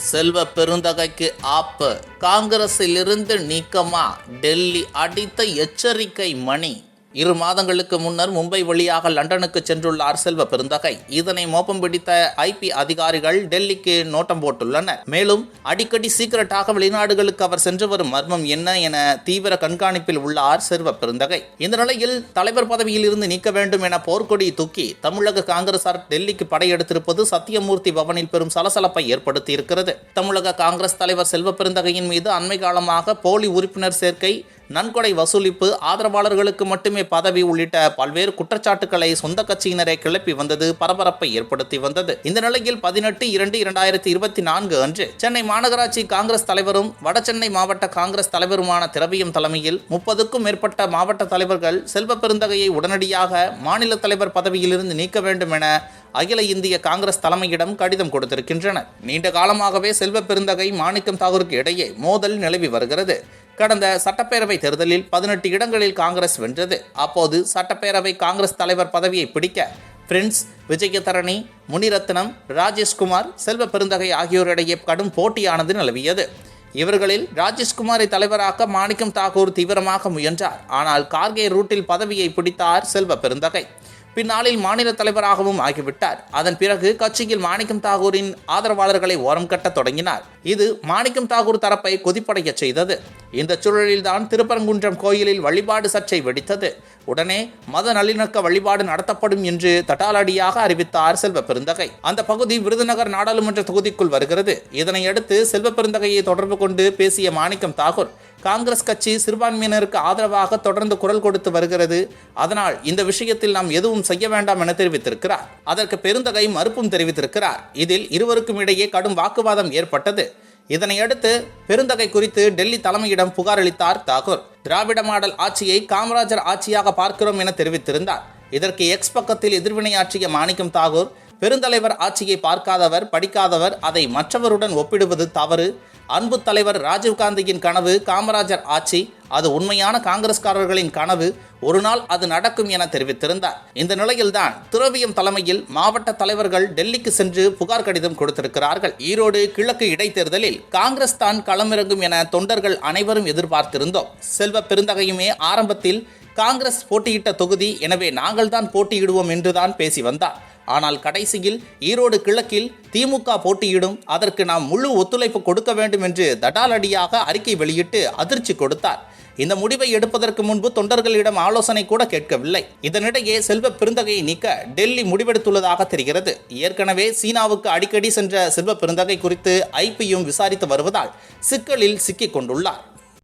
செல்வ பெருந்தகைக்கு ஆப்பு. காங்கிரஸிலிருந்து நீக்கமா? டெல்லி அடித்த எச்சரிக்கை மணி. இரு மாதங்களுக்கு முன்னர் மும்பை வழியாக லண்டனுக்கு சென்றுள்ளார் செல்வ பெருந்தகை. இதனை மோப்பம் பிடித்த ஐபி அதிகாரிகள் டெல்லிக்கு நோட்டம் போட்டுள்ளனர். மேலும் அடிக்கடி சீக்கிரட்டாக வெளிநாடுகளுக்கு அவர் சென்று வரும் மர்மம் என்ன என தீவிர கண்காணிப்பில் உள்ளார் செல்வ பெருந்தகை. இந்த நிலையில் தலைவர் பதவியில் இருந்து நீக்க வேண்டும் என போர்க்கொடி தூக்கி தமிழக காங்கிரசார் டெல்லிக்கு படையெடுத்திருப்பது சத்தியமூர்த்தி பவனில் பெரும் சலசலப்பை ஏற்படுத்தி இருக்கிறது தமிழக காங்கிரஸ் தலைவர் செல்வ பெருந்தகையின் மீது அண்மை காலமாக போலி உறுப்பினர் சேர்க்கை நன்கொடை வசூலிப்பு ஆதரவாளர்களுக்கு மட்டுமே பதவி உள்ளிட்ட பல்வேறு குற்றச்சாட்டுகளை சொந்த கட்சியினரை கிளப்பி வந்தது பரபரப்பை ஏற்படுத்தி வந்தது. இந்த நிலையில் பதினெட்டு இரண்டு இரண்டாயிரத்தி இருபத்தி நான்கு அன்று சென்னை மாநகராட்சி காங்கிரஸ் தலைவரும் வடசென்னை மாவட்ட காங்கிரஸ் தலைவருமான திரவியம் தலைமையில் முப்பதுக்கும் மேற்பட்ட மாவட்ட தலைவர்கள் செல்வ பெருந்தகையை உடனடியாக மாநில தலைவர் பதவியிலிருந்து நீக்க வேண்டும் என அகில இந்திய காங்கிரஸ் தலைமையிடம் கடிதம் கொடுத்திருக்கின்றனர். நீண்ட காலமாகவே செல்வ பெருந்தகை மாணிக்கம் தாகூருக்கு இடையே மோதல் நிலவி வருகிறது. கடந்த சட்டப்பேரவை தேர்தலில் பதினெட்டு இடங்களில் காங்கிரஸ் வென்றது. அப்போது சட்டப்பேரவை காங்கிரஸ் தலைவர் பதவியை பிடிக்க பிரின்ஸ் விஜயதரணி முனிரத்னம் ராஜேஷ்குமார் செல்வ பெருந்தகை ஆகியோரிடையே கடும் போட்டியானது நிலவியது. இவர்களில் ராஜேஷ்குமாரை தலைவராக்க மாணிக்கம் தாகூர் தீவிரமாக முயன்றார். ஆனால் கார்கே ரூட்டில் பதவியை பிடித்தார் செல்வ பெருந்தகை. பின்னாளில் மாநில தலைவராகவும் ஆகிவிட்டார். அதன் பிறகு கட்சியில் மாணிக்கம் தாகூரின் ஆதரவாளர்களை ஓரம் கட்ட தொடங்கினார். இது மாணிக்கம் தாகூர் தரப்பை கொதிப்படைய செய்தது. இந்த சூழலில்தான் திருப்பரங்குன்றம் கோயிலில் வழிபாடு சர்ச்சை வெடித்தது. உடனே மத நல்லிணக்க வழிபாடு நடத்தப்படும் என்று தட்டாலடியாக அறிவித்தார் செல்வ பெருந்தகை. அந்த பகுதி விருதுநகர் நாடாளுமன்ற தொகுதிக்குள் வருகிறது. இதனையடுத்து செல்வ பெருந்தகையை தொடர்பு கொண்டு பேசிய மாணிக்கம் தாகூர் காங்கிரஸ் கட்சி சிறுபான்மையினருக்கு ஆதரவாக தொடர்ந்து குரல் கொடுத்து வருகிறது. அதனால் இந்த விஷயத்தில் நாம் எதுவும் செய்ய வேண்டாம் என தெரிவித்திருக்கிறார். அதற்கு பெருந்தகை மறுப்பும் தெரிவித்திருக்கிறார். இதில் இருவருக்கும் இடையே கடும் வாக்குவாதம் ஏற்பட்டது. இதனையடுத்து பெருந்தகை குறித்து டெல்லி தலைமையிடம் புகார் அளித்தார் தாகூர். திராவிட மாடல் ஆட்சியை காமராஜர் ஆட்சியாக பார்க்கிறோம் என தெரிவித்திருந்தார். இதற்கு எக்ஸ் பக்கத்தில் எதிர்வினையாற்றிய மாணிக்கம் தாகூர் பெருந்தலைவர் ஆட்சியை பார்க்காதவர் படிக்காதவர் அதை மற்றவருடன் ஒப்பிடுவது தவறு. அன்பு தலைவர் ராஜீவ்காந்தியின் கனவு காமராஜர் ஆட்சி அது உண்மையான காங்கிரஸ்காரர்களின் கனவு. ஒரு நாள் அது நடக்கும் என தெரிவித்திருந்தார். இந்த நிலையில்தான் துறவியம் தலைமையில் மாவட்ட தலைவர்கள் டெல்லிக்கு சென்று புகார் கடிதம் கொடுத்திருக்கிறார்கள். ஈரோடு கிழக்கு இடைத்தேர்தலில் காங்கிரஸ் தான் களமிறங்கும் என தொண்டர்கள் அனைவரும் எதிர்பார்த்திருந்தோம். செல்வ பெருந்தகையுமே ஆரம்பத்தில் காங்கிரஸ் போட்டியிட்ட தொகுதி எனவே நாங்கள் தான் போட்டியிடுவோம் என்றுதான் பேசி வந்தார். ஆனால் கடைசியில் ஈரோடு கிழக்கில் திமுக போட்டியிடும். அதற்கு நாம் முழு ஒத்துழைப்பு கொடுக்க வேண்டும் என்று தடாலடியாக அறிக்கை வெளியிட்டு அதிர்ச்சி கொடுத்தார். இந்த முடிவை எடுப்பதற்கு முன்பு தொண்டர்களிடம் ஆலோசனை கூட கேட்கவில்லை. இதனிடையே செல்வ பெருந்தகையை நீக்க டெல்லி முடிவெடுத்துள்ளதாக தெரிகிறது. ஏற்கனவே சீனாவுக்கு அடிக்கடி சென்ற செல்வ பெருந்தகை குறித்து ஐபியும் விசாரித்து வருவதால் சிக்கலில் சிக்கிக் கொண்டுள்ளார்.